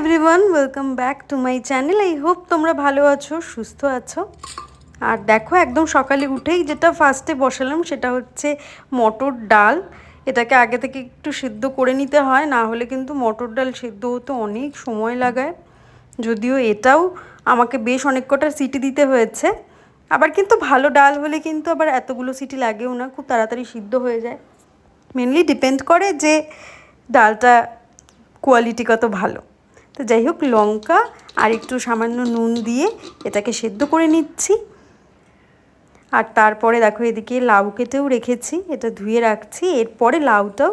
Everyone welcome back to my channel I hope তোমরা ভালো আছো, সুস্থ আছো। আর দেখো, একদম সকালে উঠেই যেটা ফার্স্টে বসালাম, সেটা হচ্ছে মটর ডাল। এটাকে আগে থেকে একটু সিদ্ধ করে নিতে হয়, না হলে কিন্তু মটর ডাল সিদ্ধ হতে অনেক সময় লাগায়। যদিও এটাও আমাকে বেশ অনেক কটা সিটি দিতে হয়েছে। আবার কিন্তু ভালো ডাল হলে কিন্তু আবার এতগুলো সিটি লাগেও না, খুব তাড়াতাড়ি সিদ্ধ হয়ে যায়। মেনলি ডিপেন্ড করে যে ডালটা কোয়ালিটি কত ভালো। তো যাই হোক, লঙ্কা আর একটু সামান্য নুন দিয়ে এটাকে সেদ্ধ করে নিচ্ছি। আর তারপরে দেখো এদিকে লাউ কেটেও রেখেছি, এটা ধুয়ে রাখছি। এরপরে লাউটাও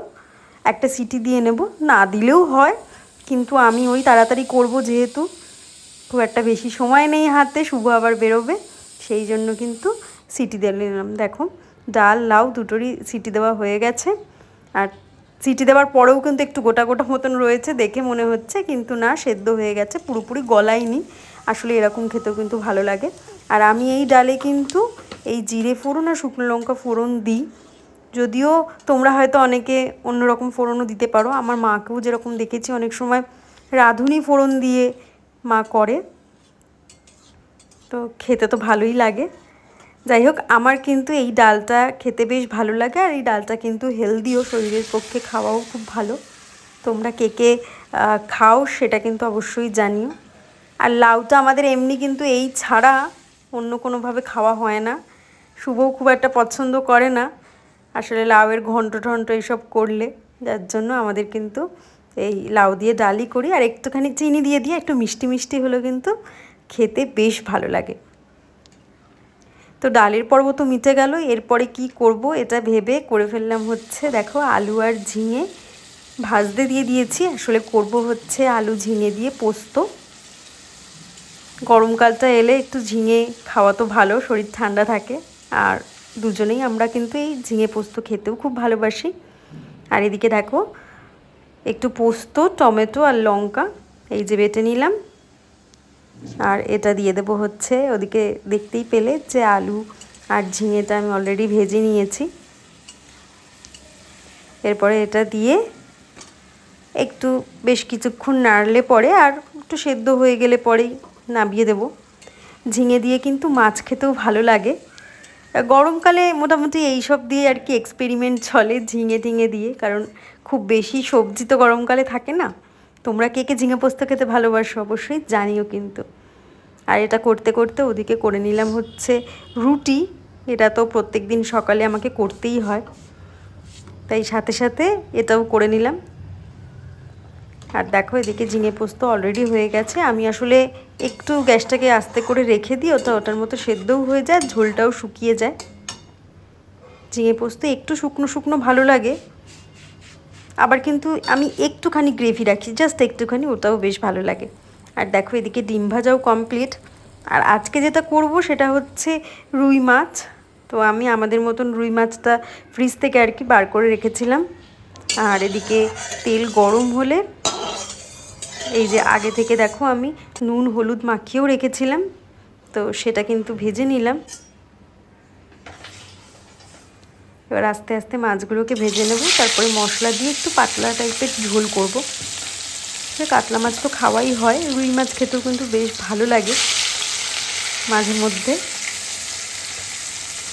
একটা সিটি দিয়ে নেব। না দিলেও হয়, কিন্তু আমি ওই তাড়াতাড়ি করব যেহেতু খুব একটা বেশি সময় নেই হাতে, শুভ আবার বেরোবে, সেই জন্য কিন্তু সিটি দিয়ে নিলাম। দেখো, ডাল, লাউ দুটোরই সিটি দেওয়া হয়ে গেছে। আর সিটি দেওয়ার পরেও কিন্তু একটু গোটা গোটা মতন রয়েছে, দেখে মনে হচ্ছে, কিন্তু না, সেদ্ধ হয়ে গেছে, পুরোপুরি গলায়নি। আসলে এরকম খেতেও কিন্তু ভালো লাগে। আর আমি এই ডালে কিন্তু এই জিরে ফোড়ন আর শুকনো লঙ্কা ফোড়ন দিই। যদিও তোমরা হয়তো অনেকে অন্যরকম ফোড়নও দিতে পারো। আমার মাকেও যেরকম দেখেছি, অনেক সময় রাঁধুনি ফোড়ন দিয়ে মা করে। তো খেতে তো ভালোই লাগে। যাই হোক, আমার কিন্তু এই ডালটা খেতে বেশ ভালো লাগে আর এই ডালটা কিন্তু হেলদিও শরীরের পক্ষে খাওয়াও খুব ভালো। তোমরা কে কে খাও সেটা কিন্তু অবশ্যই জানিও। আর লাউটা আমাদের এমনি কিন্তু এই ছাড়া অন্য কোনোভাবে খাওয়া হয় না। শুভও খুব একটা পছন্দ করে না। আসলে লাউয়ের ঘন্ট ঠন্ট এইসব করলে, যার জন্য আমাদের কিন্তু এই লাউ দিয়ে ডালই করি। আর একটুখানি চিনি দিয়ে দিয়ে একটু মিষ্টি মিষ্টি হলেও কিন্তু খেতে বেশ ভালো লাগে। তো ডালের পর্ব তো মিটে গেল, এরপরে কি করব এটা ভেবে করে ফেললাম হচ্ছে, দেখো আলু আর ঝিঙে ভাজতে দিয়ে দিয়েছি, আসলে করব হচ্ছে আলু ঝিঙে দিয়ে পোস্ত। গরমকালটা এলে একটু ঝিঙে খাওয়া তো ভালো, শরীর ঠান্ডা থাকে, আর দুজনেই আমরা কিন্তু এই ঝিঙে পোস্ত খেতেও খুব ভালোবাসি। আর এদিকে দেখো, একটু পোস্ত, টমেটো আর লঙ্কা, এই যে বেটে নিলাম। আর এটা দিয়ে দেবো হচ্ছে ওদিকে দেখতেই পেলে যে আলু আর ঝিঙেটা আমি অলরেডি ভেজে নিয়েছি। এরপরে এটা দিয়ে একটু বেশ কিছুক্ষণ নাড়লে পরে আর একটু সেদ্ধ হয়ে গেলে পরেই নামিয়ে দেব। ঝিঙে দিয়ে কিন্তু মাছ খেতেও ভালো লাগে। গরমকালে মোটামুটি এই সব দিয়ে আর কি এক্সপেরিমেন্ট চলে ঝিঙে টিঙে দিয়ে, কারণ খুব বেশি সবজি তো গরমকালে থাকে না। তোমরা কে কে ঝিঙে পোস্ত খেতে ভালোবাসো অবশ্যই জানিও কিন্তু। আর এটা করতে করতে ওদিকে করে নিলাম হচ্ছে রুটি। এটা তো প্রত্যেক দিন সকালে আমাকে করতেই হয়। তাই সাথে সাথে এটাও করে নিলাম। আর দেখো এদিকে ঝিঙে পোস্ত অলরেডি হয়ে গেছে। আমি আসলে একটু গ্যাসটাকে আস্তে করে রেখে দিই, ওটা ওটার মতো সেদ্ধও হয়ে যায়, ঝোলটাও শুকিয়ে যায়। ঝিঙে পোস্ত একটু শুকনো শুকনো ভালো লাগে। আবার কিন্তু আমি একটুখানি গ্রেভি রাখি জাস্ট একটুখানি ওটাও বেশ ভালো লাগে। আর দেখো এদিকে ডিম ভাজাও কমপ্লিট আর আজকে যেটা করব সেটা হচ্ছে রুই মাছ। তো আমি আমাদের মতন রুই মাছটা ফ্রিজ থেকে আর কি বার করে রেখেছিলাম। আর এদিকে তেল গরম হলে, এই যে আগে থেকে দেখো আমি নুন, হলুদ মাখিয়েও রেখেছিলাম। তো সেটা কিন্তু ভেজে নিলাম। এবার আস্তে আস্তে মাছগুলোকে ভেজে নেব। তারপরে মশলা দিয়ে একটু পাতলা টাইপের ঝোল করব। কাতলা মাছ তো খাওয়াই হয়, রুই মাছ খেতেও কিন্তু বেশ ভালো লাগে মাঝে মধ্যে।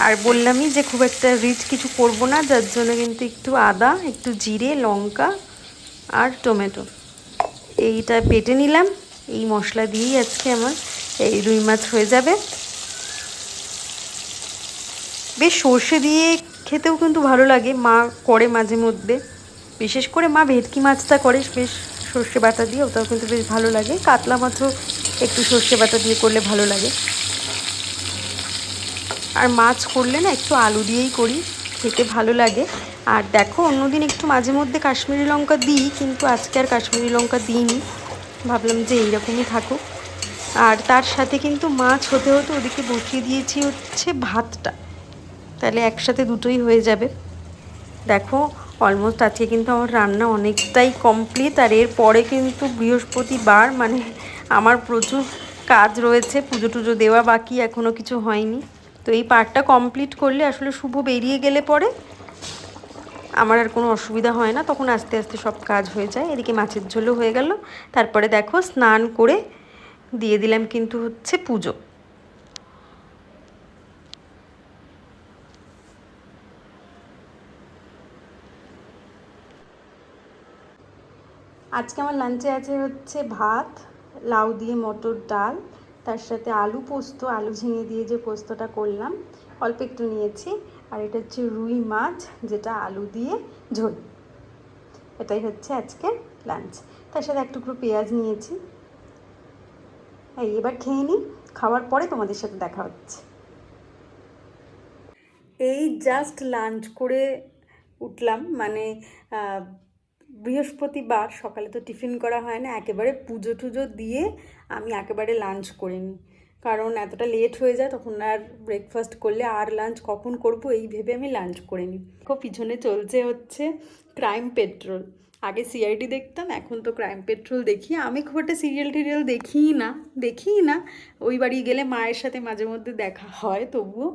আর বললামই যে খুব একটা রিচ কিছু করব না, যার জন্য কিন্তু একটু আদা, একটু জিরে, লঙ্কা আর টমেটো। এইটা পেটে নিলাম। এই মশলা দিয়েই আজকে আমার এই রুই মাছ হয়ে যাবে। বেশ সর্ষে দিয়ে খেতেও কিন্তু ভালো লাগে। মা করে মাঝে মধ্যে। বিশেষ করে মা ভেটকি মাছটা করে, বেশ সর্ষে বাটা দিয়ে, ওটাও কিন্তু বেশ ভালো লাগে। কাতলা মাছও একটু সর্ষে বাটা দিয়ে করলে ভালো লাগে। আর মাছ করলে না একটু আলু দিয়েই করি, খেতে ভালো লাগে। আর দেখো, অন্যদিন একটু মাঝে মধ্যে কাশ্মীরি লঙ্কা দিই, কিন্তু আজকে আর কাশ্মীরি লঙ্কা দিইনি। ভাবলাম যে এইরকমই থাকুক। আর তার সাথে কিন্তু মাছ হতে হতে ওদিকে বসিয়ে দিয়েছি হচ্ছে ভাতটা। তাহলে একসাথে দুটোই হয়ে যাবে। দেখো অলমোস্ট আজকে কিন্তু আমার রান্না অনেকটাই কমপ্লিট আর এরপরে কিন্তু বৃহস্পতিবার মানে আমার প্রচুর কাজ রয়েছে, পুজো টুজো দেওয়া বাকি এখনও কিছু হয়নি। তো এই পার্টটা কমপ্লিট করলে আসলে শুভ বেরিয়ে গেলে পরে আমার আর কোনো অসুবিধা হয় না, তখন আস্তে আস্তে সব কাজ হয়ে যায়। এদিকে মাছের ঝোলও হয়ে গেল। তারপরে দেখো, স্নান করে দিয়ে দিলাম কিন্তু হচ্ছে পুজো। আজকে আমার লাঞ্চে আছে হচ্ছে ভাত, লাউ দিয়ে মটর ডাল, তার সাথে আলু পোস্ত, আলু ঝিঙে দিয়ে যে পোস্তটা করলাম, অল্প একটু নিয়েছি, আর এটা হচ্ছে রুই মাছ, যেটা আলু দিয়ে ঝোল। এটাই হচ্ছে আজকে লাঞ্চ তার সাথে এক টুকরো পেঁয়াজ নিয়েছি। এই, এবার খেয়ে নিই, খাওয়ার পরে তোমাদের সাথে দেখা হচ্ছে। এই জাস্ট লাঞ্চ করে উঠলাম মানে বৃহস্পতিবার সকালে তো টিফিন করা হয় না, একেবারে পুজো টুজো দিয়ে আমি একেবারে লাঞ্চ করে নিই কারণ এতটা লেট হয়ে যায়, তখন আর ব্রেকফাস্ট করলে আর লাঞ্চ কখন করব এই ভেবে আমি লাঞ্চ করে নিই খুব পিছনে চলছে হচ্ছে ক্রাইম পেট্রোল আগে সিআইডি দেখতাম, এখন তো ক্রাইম পেট্রোল দেখি। আমি খুব একটা সিরিয়াল টিরিয়াল দেখিই না দেখিই না। ওই বাড়ি গেলে মায়ের সাথে মাঝে মধ্যে দেখা হয় তবুও।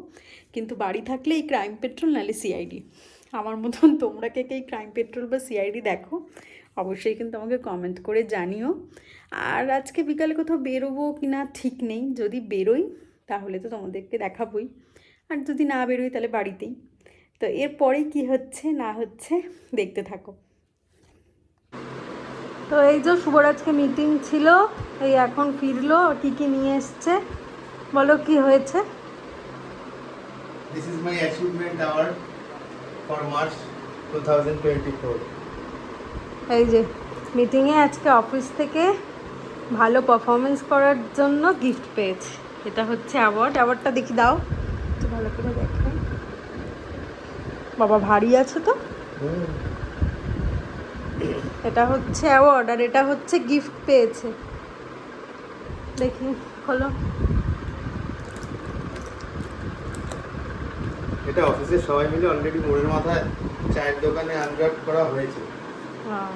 কিন্তু বাড়ি থাকলে এই ক্রাইম পেট্রোল নালে সিআইডি আমার মতন তোমরা কে কে এই ক্রাইম পেট্রোল বা সিআইডি দেখো, অবশ্যই কিন্তু আমাকে কমেন্ট করে জানিও। আর আজকে বিকালে কোথাও বেরোবো কি না ঠিক নেই, যদি বেরোই তাহলে তো তোমাদেরকে দেখাবই। আর যদি না বেরোই তাহলে বাড়িতেই। তো এরপরে কি হচ্ছে না হচ্ছে দেখতে থাকো। তো এই যে শুভরাজকে মিটিং ছিল, এই এখন ফিরলো, কি কি নিয়ে এসছে? বলো কি হয়েছে? For March 2024. এই যে মিটিংয়ে আজকে অফিস থেকে ভালো পারফরমেন্স করার জন্য গিফট পেয়েছে। এটা হচ্ছে অ্যাওয়ার্ড অ্যাওয়ার্ডটা দেখি দাও। একটু ভালো করে দেখো। বাবা ভারী আছে তো? এটা হচ্ছে অ্যাওয়ার্ড আর এটা হচ্ছে গিফট পেয়েছে। দেখি, খোলো। এটা অফিসের সবাই মিলে অলরেডি মোড়ের মাথায় চায়ের দোকানে আনগ্রাফট করা হয়েছে। হ্যাঁ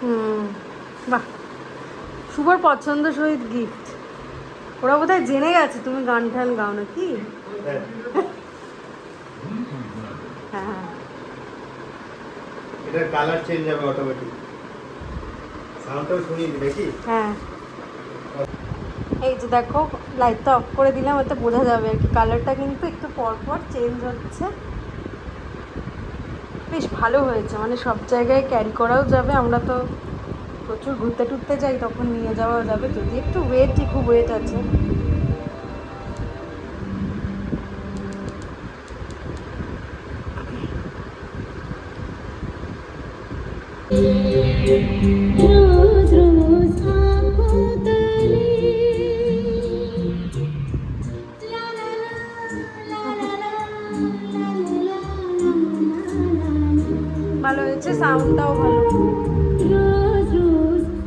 হুম বাহ শুভর পছন্দ সহিত গিফট ওরা বোধহয় জেনে গেছে তুমি গান টান গাও নাকি? হ্যাঁ। হ্যাঁ এটার কালার চেঞ্জ হবে অটোমেটিক সাউন্ডটাও শুনিয়ে দিই নাকি হ্যাঁ। এই যে দেখো লাইটটা অফ করে দিলাম এতে বোঝা যাবে আর কি। কালারটা কিন্তু একটু পর পর চেঞ্জ হচ্ছে। বেশ ভালো হয়েছে মানে সব জায়গায় ক্যারি করাও যাবে। আমরা তো প্রচুর ঘুরতে টুরতে যাই, তখন নিয়ে যাওয়া যাবে। যদি একটু ওয়েটই খুব ওয়েট আছে। रोज